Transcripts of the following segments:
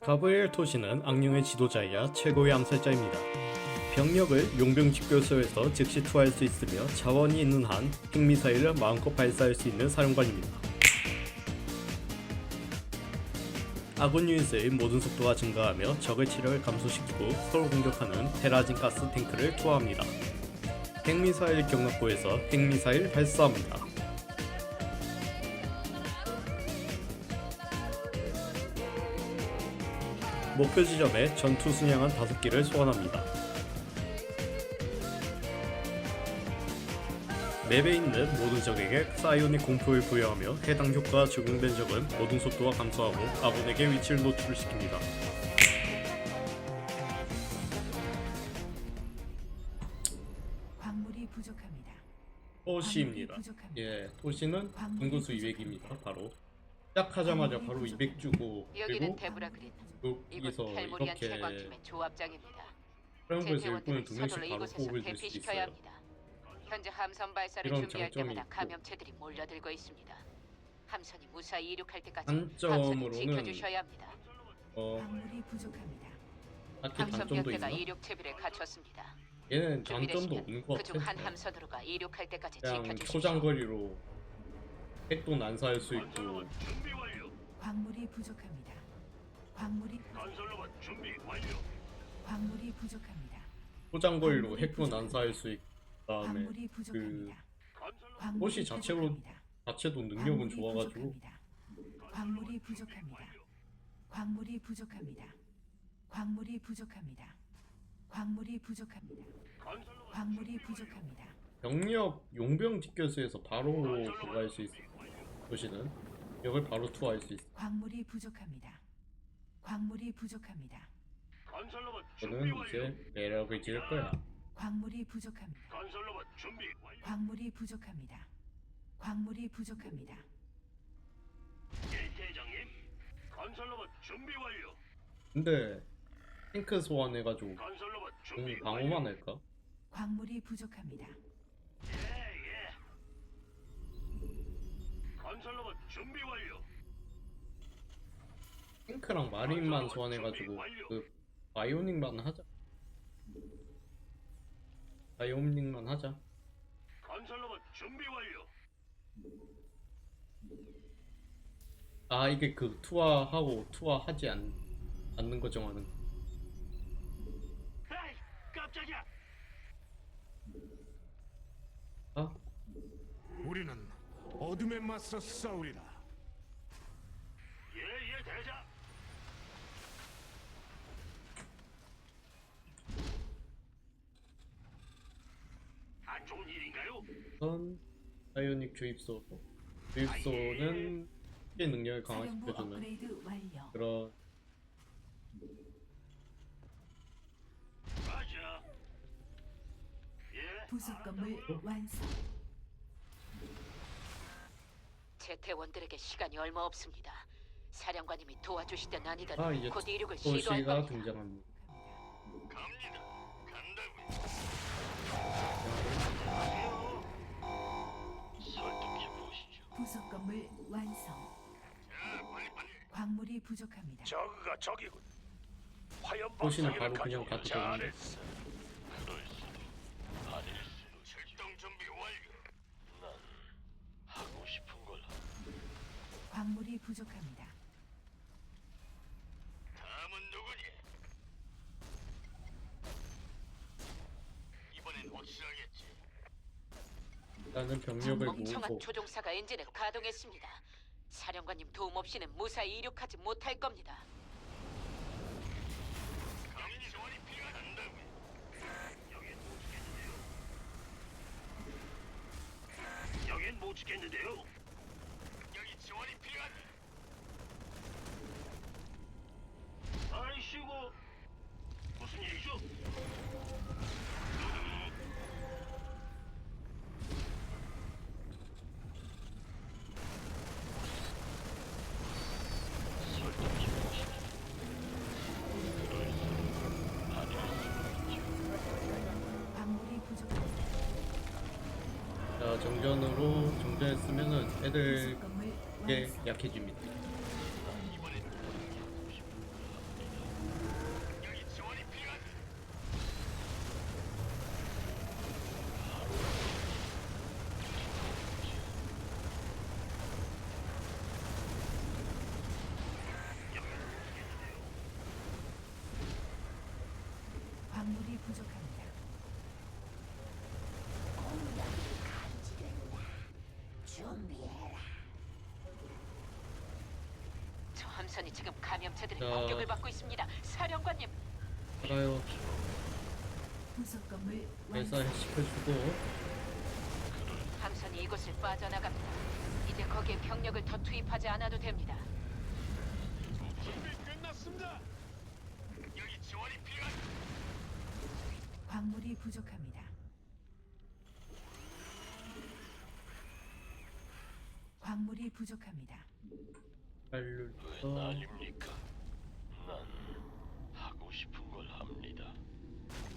가브리엘 토시는 악령의 지도자이자 최고의 암살자입니다. 병력을 용병 집결소에서 즉시 투하할 수 있으며 자원이 있는 한 핵미사일을 마음껏 발사할 수 있는 사령관입니다. 아군 유닛의 모든 속도가 증가하며 적의 체력을 감소시키고 서로 공격하는 테라진 가스 탱크를 투하합니다. 핵미사일 경납고에서 핵미사일 발사합니다. 목표 지점에 전투 순양한 5기를 소환합니다. 맵에 있는 모든 적에게 사이오닉 공포를 부여하며 해당 효과가 적용된 적은 모든 속도가 감소하고 아군에게 위치를 노출시킵니다. 광물이 부족합니다. 토시입니다. 예, 토시는 인구수 200입니다. 바로 시작하자마자 바로 200 주고 여기는 그리고 데브라 그린. 여기서 이곳 이렇게 조합장입니다. 제태원들을 일꾼을 두 명씩 바로 이곳에서 줄수 대피시켜야 있어요. 합니다. 현재 함선 발사를 이런 준비할 장점이 때마다 있고. 감염체들이 몰려들고 있습니다. 함선이 무사히 이륙할 때까지 단점으로는 지켜주셔야 합니다. 어, 광물이 부족합니다. 딱히 함선 단점도 몇 대가 있나? 이륙 채비를 갖췄습니다. 얘는 단점도 없는 것 그중 한 같아. 함선으로가 이륙할 때까지 그냥 지켜주십시오. 초장거리로 핵도 난사할 수 있고 준비 완료. 광물이 부족합니다. 광물이 건설로봇 준비 완료. 광물이 부족합니다. 초장거리로 핵도 난사할 수 있고 그다음에 광물이 부족합니다. 건설로봇 광물이 자체로 부족합니다. 자체도 능력은 광물이 좋아가지고 부족합니다. 광물이 부족합니다. 광물이 부족합니다. 광물이 부족합니다. 광물이 부족합니다. 건설로봇 광물이 부족합니다. 병력 용병 집결소에서 바로 할수 있어. 도시는 역을 바로 투하할 수 있어. 광물이 부족합니다. 광물이 부족합니다. 건설로봇 준비 저는 완료. 이제 매력을 지을 거야. 광물이 부족합니다. 건설로봇 준비 완료. 광물이 부족합니다. 광물이 부족합니다. 예, 대장님. 건설로봇 준비 완료. 근데 탱크 소환해가지고 건설로봇 공 준비 방어만. 할까? 광물이 부족합니다. 예, 건설로봇 준비 완료. 탱크랑 마린만 소환해가지고 그 바이오닉만 하자. 바이오닉만 하자. 건설로봇 준비 완료. 아 이게 그 투하하고 투하하지 않, 않는 거 정하는. 거. 에이, 깜짝이야. 아 우리는 어둠에 맞서 싸우리라. 예, 예, 대장. 안 좋은 일인가요? 우선 바이오닉 주입소. 주입소는 피해 능력을 사령부 강화시켜주는 업그레이드 완료. 그런 맞아. 예. 부속 건물 완성. 제태원들에게 시간이 얼마 없습니다. 사령관님이 도와주시든 아니든 아 이제 곧 이륙을 시도할 겁니다. 등장합니다. 갑니다. 간다고요. 설득해 보시죠. 부속 건물 완성. 자, 빨리 빨리. 광물이 부족합니다. 저그가 저기군. 화염 방사기를 바로 그냥 되는데. 잘했어. 그럴 수도 아닐 수도. 출동 준비 완료. 난 하고 싶은 걸. 광물이 부족합니다. 다음은 누구니? 이번엔 확실하겠지. 일단은 병력을 멍청한 모으고 조종사가 엔진을 가동했습니다. 사령관님 도움 없이는 무사히 이륙하지 못할 겁니다. 감리 지원이 필요하다고요. 여긴 못 지켰는데요. 여긴 못 지켰는데요. 여기 지원이 필요하다. 아이씨고 무슨 일이죠? 광물이 부족합니다. 자 정전으로 정전했으면은 애들 건물 게 완성. 약해집니다. 부족합니다. 저 함선이 감염체들의 자. 공격을 받고 있습니다. 사령관님, 알아요. 부속 건물 완성. 발사시켜주고 함선이 이곳을 빠져나갑니다. 이제 거기에 병력을 더 투입하지 않아도 됩니다. 준비 끝났습니다. 여기 지원이 필요한. 광물이 부족합니다. 광물이 부족합니다. 왜 알룰서 난립니까? 난 하고 싶은 걸 합니다.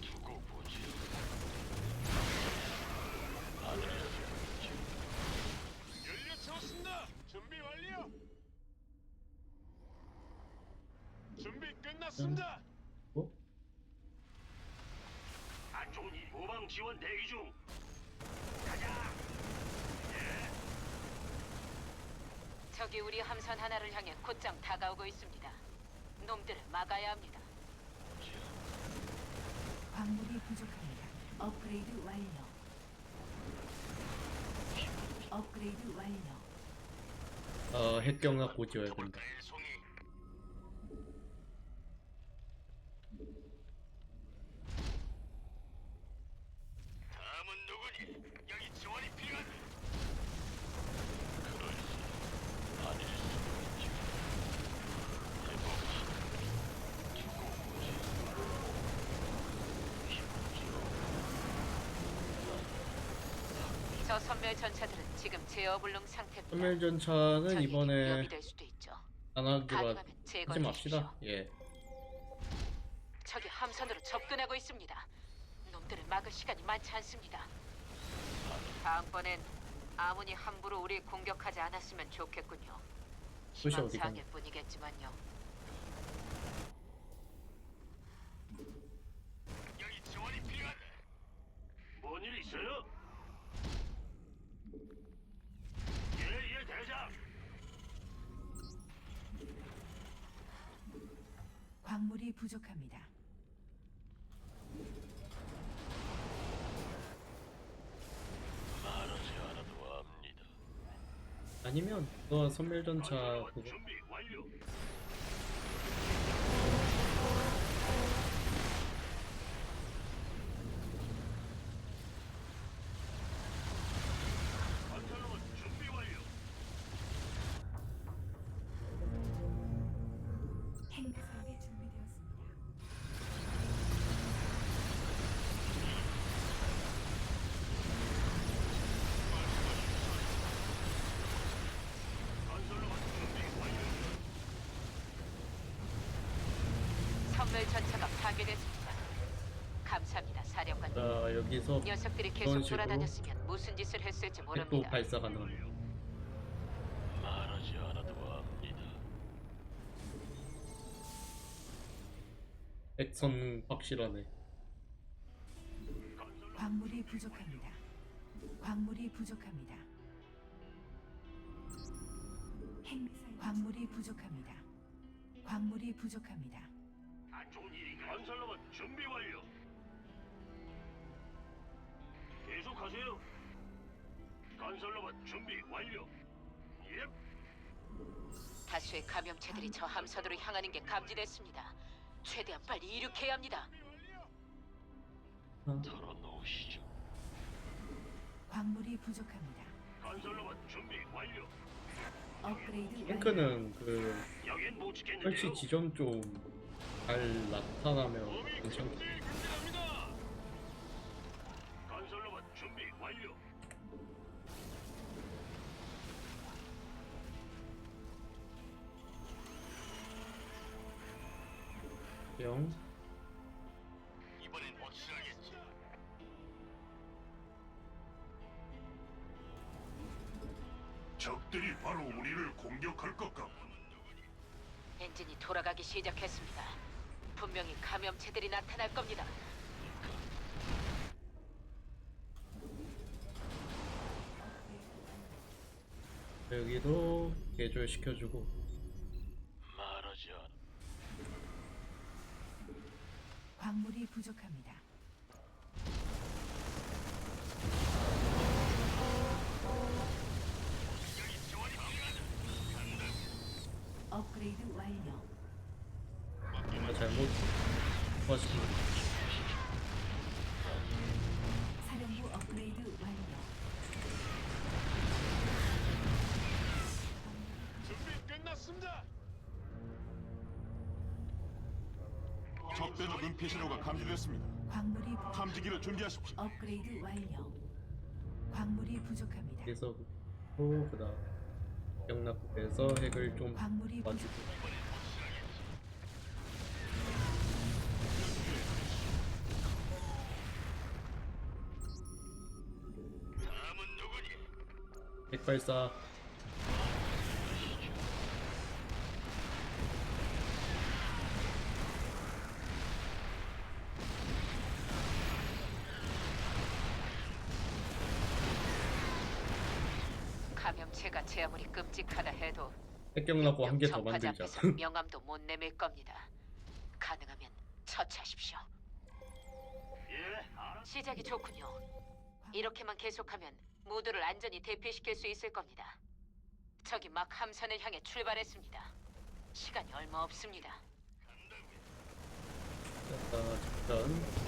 두고 보지. 연료 채웠습니다. 준비 완료. 준비 끝났습니다. 어? 안 좋은 일 모방 지원 대기 중. 적이 우리 함선 하나를 향해 곧장 다가오고 있습니다. 놈들을 막아야 합니다. 광물이 부족합니다. 업그레이드 완료. 업그레이드 완료. 어 핵경락 고지어야 된다. 송이. 다음은 누구니? 여기 지원이 필요하다. 그럴수 아닐 수 있지. 해보지. 두고 보지. 저 선멸 전차들은 지금 제어 불능 상태입니다. 선멸 전차는 적에게 이번에 위협이 될 수도 있죠. 안 하기로 가능하면 하지 제거해 맙시다. 주십시오. 예. 적이 함선으로 접근하고 있습니다. 놈들을 막을 시간이 많지 않습니다. 다음번엔 아무니 함부로 우리 공격하지 않았으면 좋겠군요. 도시? 희망사항일 뿐이겠지만요. 여기 지원이 필요하다. 뭔일 있어요? 광물이 부족합니다. 말하지 않아도 압니다. 아니면 너 선멸전차 그거. 자 여기서 녀석들이 계속 식으로 돌아다녔으면 무슨 짓을 했을지 모릅니다. 발사 가능. 말하지 않아도 압니다. 액선 확실하네. 광물이 부족합니다. 광물이 부족합니다. 핵미사일 광물이 부족합니다. 광물이 부족합니다. 안 좋은 일인가? 건설로봇 준비 완료. 계속하세요. 건설로봇 준비 완료. 예. 다수의 감염체들이 저 함선으로 향하는 게 감지됐습니다. 최대한 빨리 이륙해야 합니다. 털어놓으시죠. 광물이 부족합니다. 건설로봇 준비 완료. 업그레이드. 탱크는 그 여긴 못 지켰는데요. 설치 지점 좀 잘 나타나면 괜찮겠다. 영. 이번엔 확실하겠지. 적들이 바로 우리를 공격할 것 같고 엔진이 돌아가기 시작했습니다. 분명히 감염체들이 나타날 겁니다. 여기도 개조시켜주고 부족합니다. 업그레이드 완료. 아, 잘못. 어, 버스 신호가 감지됐습니다. 광물이 부... 탐지기를 준비하십시오. 업그레이드 완료. 광물이 부족합니다. 그래서 또 그다음 영락국에서 핵을 좀 광물이 봐주고 부족. 다음은 누구니? 핵발사 감염체가 제 아무리 해도 핵경락고 한 개 더 전파자 만들자 앞에서 명함도 못 내밀 겁니다. 가능하면 처치하십시오. 예, 시작이 좋군요. 이렇게만 계속하면 모두를 안전히 대피시킬 수 있을 겁니다. 적이 막 함선을 향해 출발했습니다. 시간이 얼마 없습니다. 자, 일단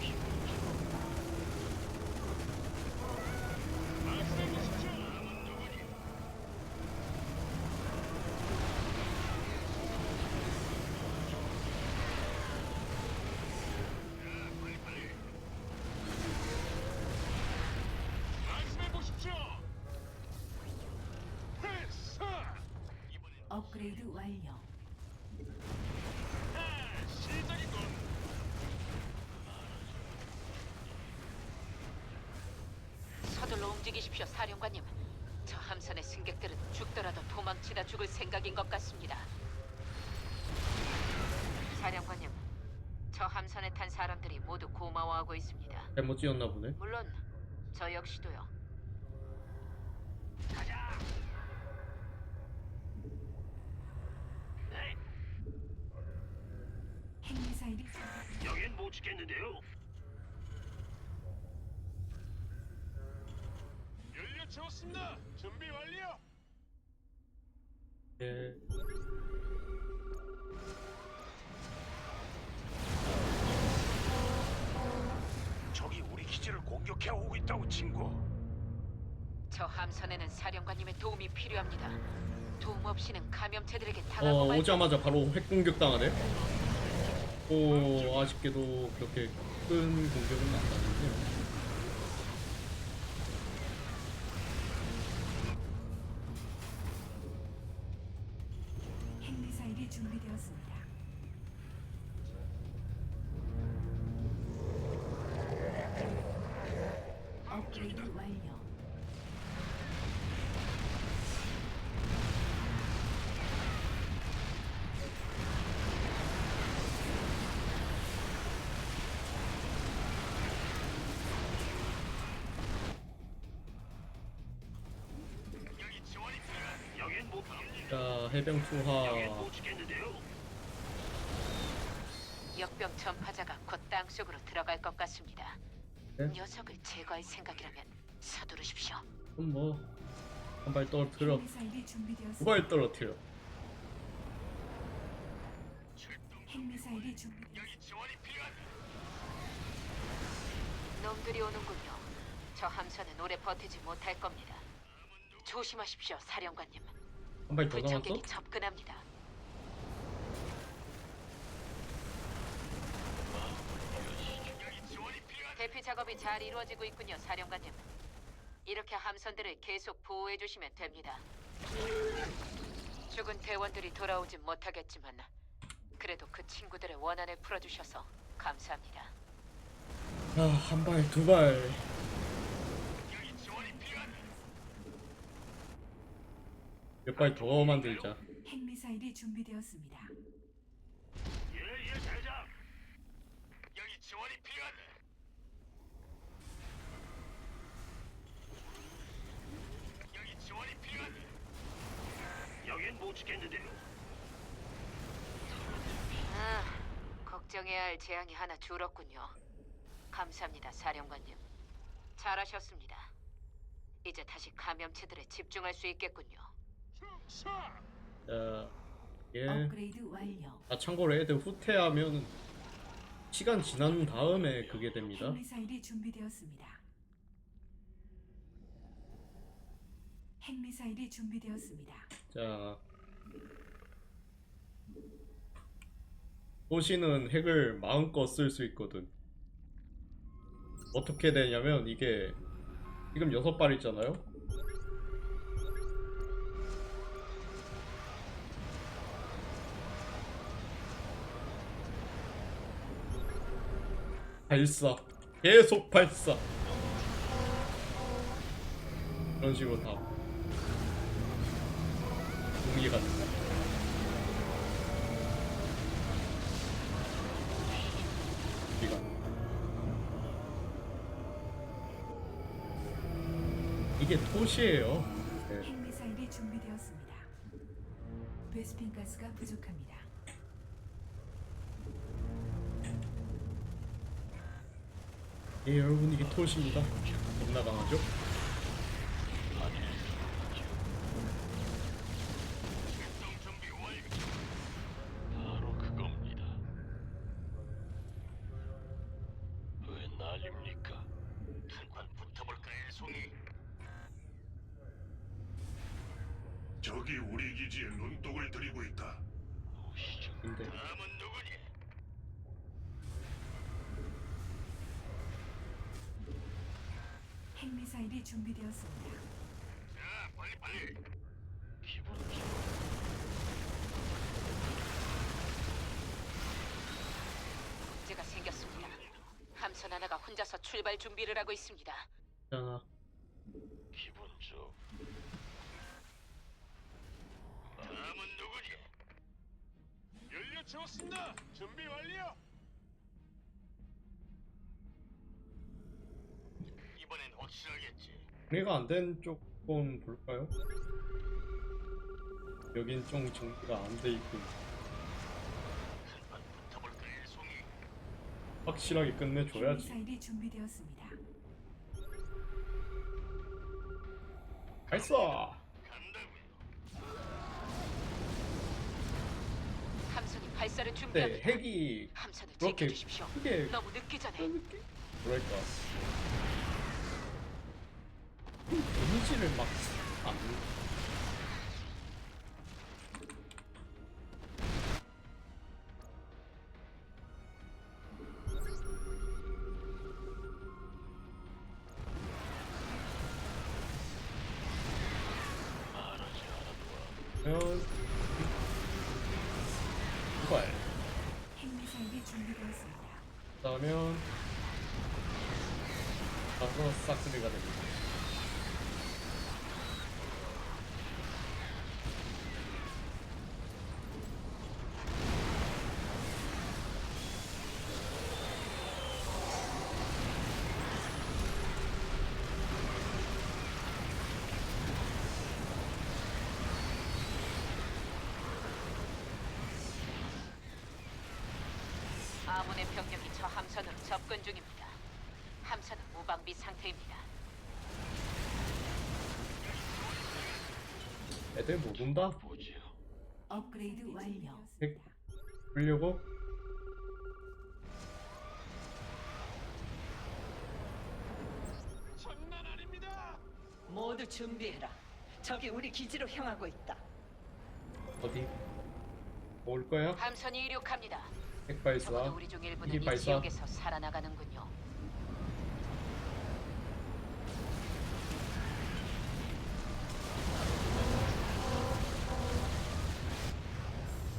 업그레이드 완료. 아, 시작이군. 서둘러 움직이십시오, 사령관님. 저 함선의 승객들은 죽더라도 도망치다 죽을 생각인 것 같습니다. 사령관님, 저 함선에 탄 사람들이 모두 고마워하고 있습니다. 잘못 지었나 보네 물론 저 역시도요. 핵미사일이 여긴 못 지켰는데요. 연료 채웠습니다. 준비 완료. 예. 적이 우리 기지를 공격해 오고 있다고 친구. 저 함선에는 사령관님의 도움이 필요합니다. 도움 없이는 감염체들에게 당하고 어 말 오자마자 바로 핵 공격 당하네 오 아쉽게도 그렇게 큰 공격은 안 나는데 핵 자 해병 투하. 역병 전파자가 곧 땅속으로 들어갈 것 같습니다. 네? 녀석을 제거할 생각이라면 서두르십시오. 그럼 뭐한 발 떨어뜨려 핵미사일이 준비되었습니다. 두발 떨어뜨려 핵미사일이 준비. 여기 지원이 필요한. 놈들이 오는군요. 저 함선은 오래 버티지 못할 겁니다. 조심하십시오, 사령관님. 한발더 남았어? 불청객이 접근합니다. 대피 작업이 잘 이루어지고 있군요, 사령관님. 이렇게 함선들을 계속 보호해 주시면 됩니다. 죽은 대원들이 돌아오진 못하겠지만 그래도 그 친구들의 원한을 풀어주셔서 감사합니다. 아 한 발 두 발 여기 지원이 필요한. 몇발더 만들자 핵미사일이 준비되었습니다. 예예 대장. 여기 지원이 필요한. 여기 지원이 필요한. 여긴 못 지켰는데요. 아, 걱정해야 할 재앙이 하나 줄었군요. 감사합니다, 사령관님. 잘하셨습니다. 이제 다시 감염체들에 집중할 수 있겠군요. 자 예. 업그레이드 완료. 아 참고로 애들 후퇴하면 시간 지난 다음에 그게 됩니다. 핵미사일이 준비되었습니다. 핵미사일이 준비되었습니다. 자 도시는 핵을 마음껏 쓸 수 있거든. 어떻게 되냐면 이게 지금 여섯 발 있잖아요. 발사 계속 발사 그런 식으로 다. 이거 이게 토시예요. 네. 핵미사일이 준비되었습니다. 베스핀 가스가 부족합니다. 예, 여러분 이게 토시입니다. 겁나 강하죠? 바로 그겁니다. 왜 난립니까? 한판 붙어볼까, 일송이? 적이 우리 기지에 눈독을 들이고 있다. 오시죠. 근데 다음은 누구니? 핵미사일이 준비되었습니다. 자, 빨리 빨리. 기분 좋. 문제가 생겼습니다. 함선 하나가 혼자서 출발 준비를 하고 있습니다. 자, 기분 좋. 다음은 누구니? 연료 채웠습니다. 준비 완료. 확실하겠지. 정리가 안된 조금 볼까요? 여긴 좀 정리가 안 돼 있고 한판 붙어볼까, 일송이? 확실하게 끝내줘야지. 핵미사일이 준비되었습니다. 발사! 간다고요. 함선이 발사를 네, 준비합니다. 핵이 함선을 그렇게 지켜주십시오. 크게 너무 늦기 전에 뭐랄까 데미지를 막 안. 아문의 병력이 저 함선으로 접근 중입니다. 함선은 무방비 상태입니다. 애들 못 온다? 보지요. 업그레이드 완료. 핵 풀려고? 장난 아닙니다. 모두 준비해라. 적이 우리 기지로 향하고 있다. 어디? 올 거야? 함선이 이륙합니다. 핵발사. 적어도 우리 중 일부는 이 발사. 지역에서 살아나가는군요.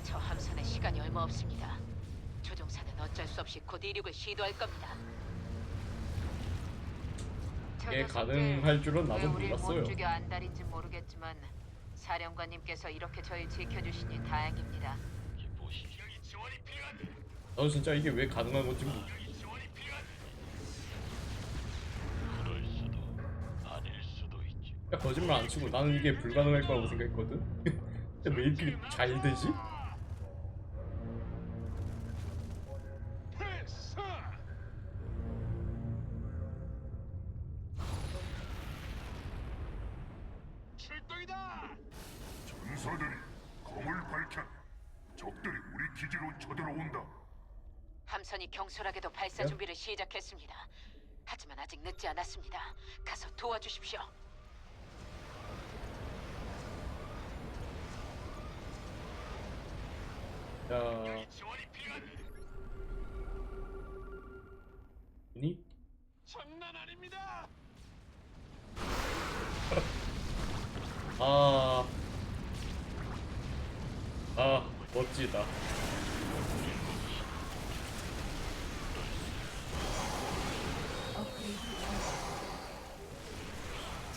저 함선에 시간이 얼마 없습니다. 조종사는 어쩔 수 없이 곧 이륙을 시도할 겁니다. 녀석들 가능할 줄은 나도 몰랐어요. 못 죽여 안달인지 모르겠지만 사령관님께서 이렇게 저희 지켜주시니 다행입니다. 이 보시죠. 여기 지원이 필요한데. 나도 진짜 이게 왜 가능한 건지 모르. 여기 지원이 필요한데. 그럴 수도 아닐 수도 있지. 야, 거짓말 안 치고 나는 이게 불가능할 거라고 생각했거든. 근데 왜 이렇게 잘 되지? 니? 장난 아닙니다. 아, 아, 멋지다.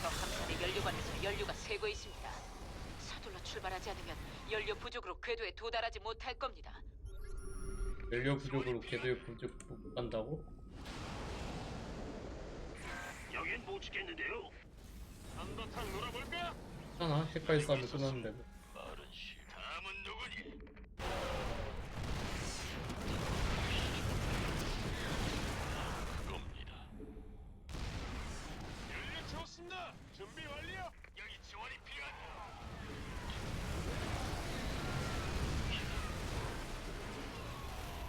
저 함선의 연료관에서 연료가 새고 있습니다. 서둘러 출발하지 않으면 연료 부족으로 궤도에 도달하지 못할 겁니다. 연료 부족으로 궤도에 부족 한다고? 여긴 못 지겠는데요. 한바탕 놀아볼까? 하나 핵발 싸움이 끝났는데 뭐. 말은 시. 다음은 누구니? 그겁니다. 연료 채웠습니다. 준비 완료. 여기 지원이 필요하다.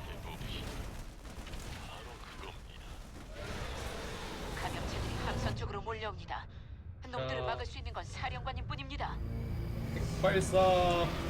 해봅시다. 바로 그겁니다. 감염체들이 함선 쪽으로 몰려옵니다. 놈들을 자. 막을 수 있는 건 사령관님뿐입니다. 핵 발사.